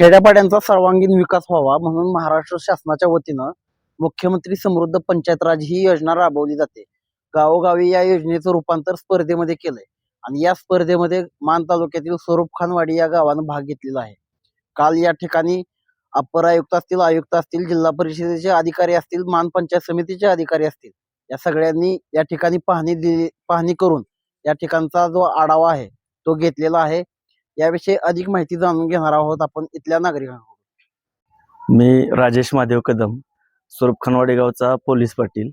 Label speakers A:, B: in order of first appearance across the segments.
A: खेड्यापाड्यांचा सर्वांगीण विकास व्हावा म्हणून महाराष्ट्र शासनाच्या वतीनं मुख्यमंत्री समृद्ध पंचायत राज ही योजना राबवली जाते. गावोगावी या योजनेचं रूपांतर स्पर्धेमध्ये केलंय आणि या स्पर्धेमध्ये मान तालुक्यातील स्वरूप खानवाडी या गावानं भाग घेतलेला आहे. काल या ठिकाणी अपर आयुक्त असतील आयुक्त असतील जिल्हा परिषदेचे अधिकारी असतील मान पंचायत समितीचे अधिकारी असतील या सगळ्यांनी या ठिकाणी पाहणी दिली पाहणी करून या ठिकाणचा जो आढावा आहे तो घेतलेला आहे. याविषयी अधिक माहिती जाणून घेणार आहोत आपण इथल्या नागरिकांकडून.
B: मी राजेश महादेव कदम स्वरूप खनवाडी गावचा पोलीस पाटील.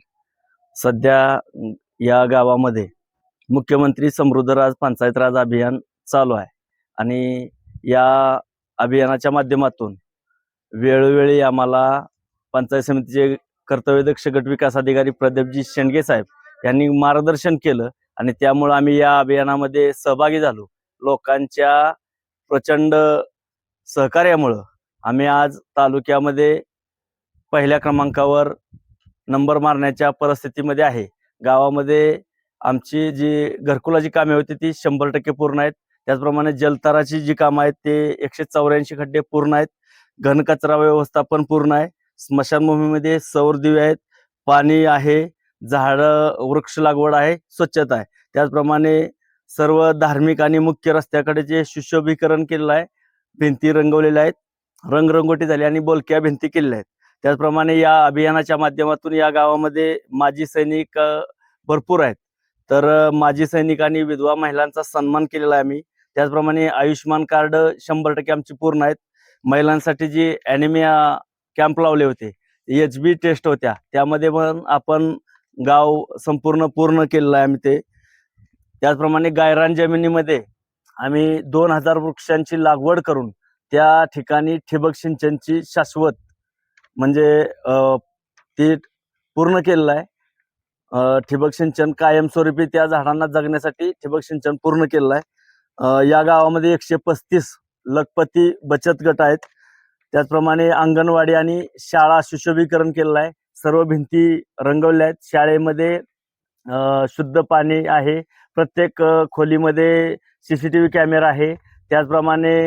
B: सध्या या गावामध्ये मुख्यमंत्री समृद्ध राज पंचायत राज अभियान चालू आहे आणि या अभियानाच्या माध्यमातून वेळोवेळी आम्हाला पंचायत समितीचे कर्तव्यदक्ष गट विकास अधिकारी प्रदीपजी शेंडगे साहेब यांनी मार्गदर्शन केलं आणि त्यामुळं आम्ही या अभियानामध्ये सहभागी झालो. लोकांच्या प्रचंड सहकार्यामुळं आम्ही आज तालुक्यामध्ये पहिल्या क्रमांकावर नंबर मारण्याच्या परिस्थितीमध्ये आहे. गावामध्ये आमची जी घरकुलाची कामे होती ती शंभर टक्के पूर्ण आहेत. त्याचप्रमाणे जलताराची जी कामं आहेत ते एकशे चौऱ्याऐंशी खड्डे पूर्ण आहेत. घनकचरा व्यवस्थापन पूर्ण आहे. स्मशानभूमीमध्ये सौर दिवे आहेत. पाणी आहे. झाडं वृक्ष लागवड आहे. स्वच्छता आहे. त्याचप्रमाणे सर्व धार्मिक आणि मुख्य रस्त्याकडे जे सुशोभीकरण केलेलं आहे भिंती रंगवलेल्या आहेत रंगरंगोटी झाली आणि बोलक्या भिंती केलेल्या आहेत. त्याचप्रमाणे या अभियानाच्या माध्यमातून या गावामध्ये माजी सैनिक भरपूर आहेत. तर माजी सैनिक आणि विधवा महिलांचा सन्मान केलेला आहे आम्ही. त्याचप्रमाणे आयुष्यमान कार्ड शंभर टक्के आमची पूर्ण आहेत. महिलांसाठी जी ॲनिमिया कॅम्प लावले होते एच बी टेस्ट होत्या. त्यामध्ये पण आपण गाव संपूर्ण पूर्ण केलेलं आहे आम्ही ते. त्याचप्रमाणे गायरान जमिनीमध्ये आम्ही दोन हजार वृक्षांची लागवड करून त्या ठिकाणी ठिबक सिंचनची शाश्वत म्हणजे ते पूर्ण केलेलं आहे. ठिबक सिंचन कायमस्वरूपी त्या झाडांना जगण्यासाठी ठिबक सिंचन पूर्ण केलेलं आहे. या गावामध्ये एकशे पस्तीस लखपती बचत गट आहेत. त्याचप्रमाणे अंगणवाडी आणि शाळा सुशोभीकरण केलेलं आहे. सर्व भिंती रंगवल्या आहेत. शाळेमध्ये शुद्ध पाणी आहे. प्रत्येक खोलीमध्ये C C T V camera आहे. त्याचप्रमाणे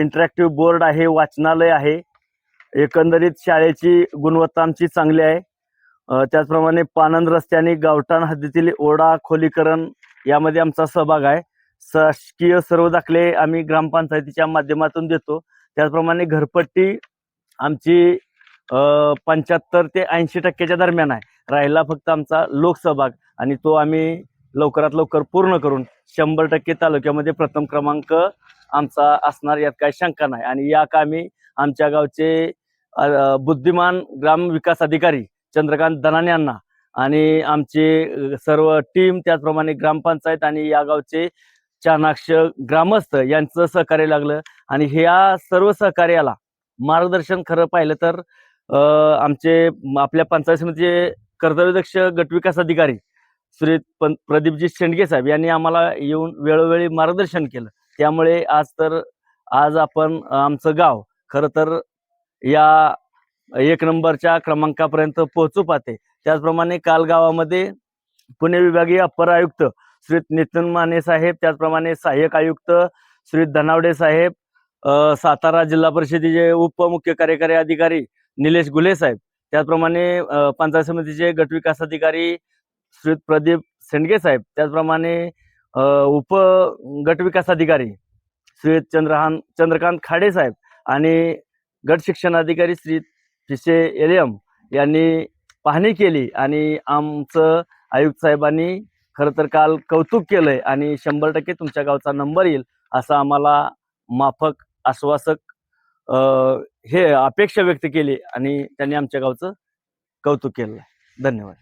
B: इंटरॅक्टिव्ह बोर्ड आहे वाचनालय आहे. एकंदरीत शाळेची गुणवत्ता आमची चांगली आहे. त्याचप्रमाणे पानंद रस्ते आणि गावठाण हद्दीतील ओढा खोलीकरण यामध्ये आमचा सहभाग आहे. शासकीय सर्व दाखले आम्ही ग्रामपंचायतीच्या माध्यमातून देतो. त्याचप्रमाणे घरपट्टी आमची पंच्याहत्तर ते ऐंशी टक्क्याच्या दरम्यान आहे. राहिला फक्त आमचा लोकसहभाग आणि तो आम्ही लवकरात लवकर पूर्ण करून शंभर टक्के तालुक्यामध्ये प्रथम क्रमांक आमचा असणार यात काही शंका नाही. आणि या कामी आमच्या गावचे बुद्धिमान ग्राम विकास अधिकारी चंद्रकांत दनाने यांना आणि आमचे सर्व टीम त्याचप्रमाणे ग्रामपंचायत आणि या गावचे चाणाक्ष ग्रामस्थ यांचं सहकार्य लागलं. आणि ह्या सर्व सहकार्याला मार्गदर्शन खरं पाहिलं तर आमचे आपल्या पंचायत समितीचे कर्तव्यदक्ष गटविकास अधिकारी श्री पं प्रदीपजी शेंडगे साहेब यांनी आम्हाला येऊन वेळोवेळी मार्गदर्शन केलं. त्यामुळे आज तर आज आपण आमचं गाव खरं तर या एक नंबरच्या क्रमांकापर्यंत पोहोचू पाहते. त्याचप्रमाणे काल गावामध्ये पुणे विभागीय अप्पर आयुक्त श्री नितीन माने साहेब त्याचप्रमाणे सहाय्यक आयुक्त श्री धनावडे साहेब सातारा जिल्हा परिषदेचे उपमुख्य कार्यकारी अधिकारी निलेश गुले साहेब त्याचप्रमाणे पंचायत समितीचे गटविकास अधिकारी श्री प्रदीप सेंडगे साहेब त्याचप्रमाणे उप गटविकास अधिकारी श्री चंद्रहान चंद्रकांत खाडे साहेब आणि गट शिक्षण अधिकारी श्री एल एलियम यांनी पाहणी केली आणि आमचं आयुक्त साहेबांनी खरं तर काल कौतुक केलंय आणि शंभर टक्के तुमच्या गावचा नंबर येईल असं आम्हाला माफक आश्वासक हे अपेक्षा व्यक्त केली आणि त्यांनी आमच्या गावचं कौतुक केलं. धन्यवाद.